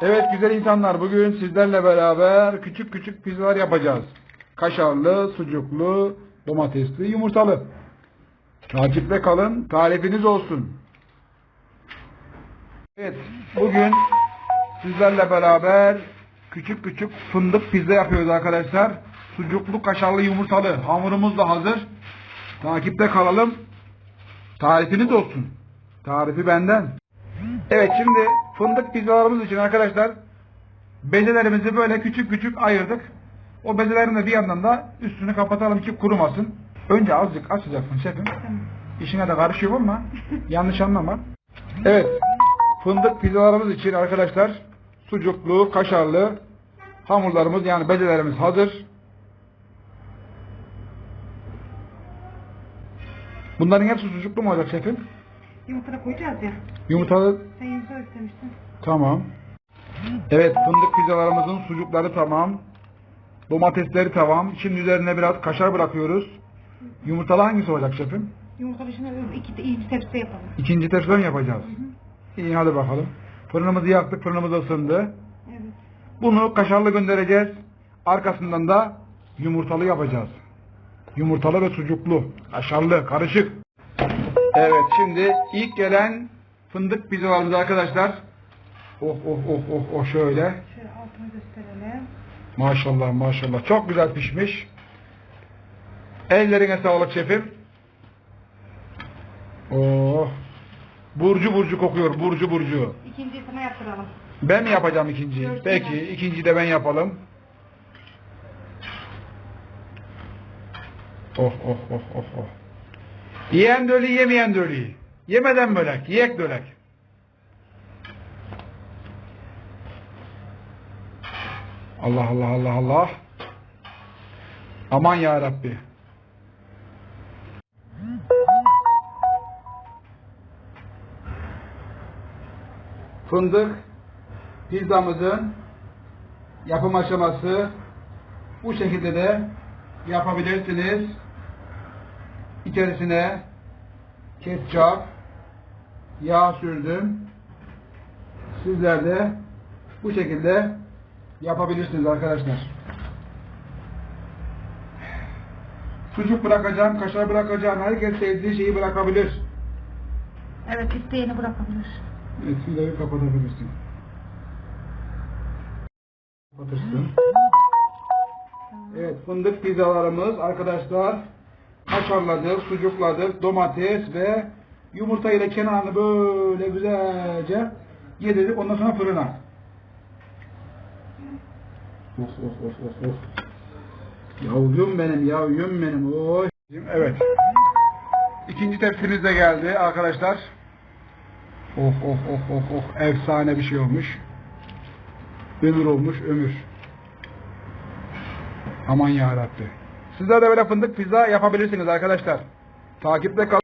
Evet güzel insanlar bugün sizlerle beraber küçük küçük pizzalar yapacağız. Kaşarlı, sucuklu, domatesli, yumurtalı. Takipte kalın, tarifiniz olsun. Evet, bugün sizlerle beraber küçük küçük fındık pizza yapıyoruz arkadaşlar. Sucuklu, kaşarlı, yumurtalı. Hamurumuz da hazır. Takipte kalalım. Tarifiniz olsun. Tarifi benden. Evet şimdi fındık pizzalarımız için arkadaşlar bezelerimizi böyle küçük küçük ayırdık. O bezelerin de bir yandan da üstünü kapatalım ki kurumasın. Önce azıcık açacaksın şefim. İşine de karışıyor ama yanlış anlama. Evet fındık pizzalarımız için arkadaşlar sucuklu, kaşarlı hamurlarımız yani bezelerimiz hazır. Bunların hepsi sucuklu mu olacak şefim? Yumurta koyacağız ya. Yumurtalı Sen yumurta istemiştin. Tamam. Evet fındık pizzalarımızın sucukları tamam. Domatesleri tamam. Şimdi üzerine biraz kaşar bırakıyoruz. Yumurtalı hangisi olacak şefim? Yumurta dışında iki, iyi bir tepsi yapalım. İkinci tepsiden yapacağız. İyi hadi bakalım. Fırınımızı yaktık. Fırınımız ısındı. Evet. Bunu kaşarlı göndereceğiz. Arkasından da yumurtalı yapacağız. Yumurtalı ve sucuklu. Kaşarlı, karışık. Evet şimdi ilk gelen fındık pizzalarımız arkadaşlar. Oh oh oh oh oh şöyle. Şöyle altını gösterelim. Maşallah maşallah. Çok güzel pişmiş. Ellerine sağlık şefim. Oh. Burcu burcu kokuyor. Burcu burcu. İkinciyi sana yaptıralım. Ben mi yapacağım ikinciyi? Görsün Peki. ikinciyi de ben yapalım. Oh oh oh oh oh. Yiyen dölü yemeyen dölü. Yemeden bölek. Yiyek dölek. Allah Allah Allah Allah. Aman ya Rabbi. Fındık pizzamızın yapım aşaması bu şekilde de yapabilirsiniz. İçerisine ketçap, yağ sürdüm. Sizler de bu şekilde yapabilirsiniz arkadaşlar. Sucuk bırakacağım, kaşar bırakacağım. Herkes sevdiği şeyi bırakabilir. Evet isteyeni bırakabilir. Evet, filayı kapatabilirsin. Kapatırsın. Evet, fındık pizzalarımız arkadaşlar kaşarladık, sucukladık, domates ve yumurta ile kenarını böyle güzelce yedirdik. Ondan sonra fırına. Oh oh oh oh oh. Yavrum benim, yavrum benim. Oy. Evet. İkinci tepsimiz de geldi arkadaşlar. Oh oh oh oh oh efsane bir şey olmuş. Ömür olmuş ömür. Aman ya Rabbi. Sizler de böyle fındık pizza yapabilirsiniz arkadaşlar. Takipte kal.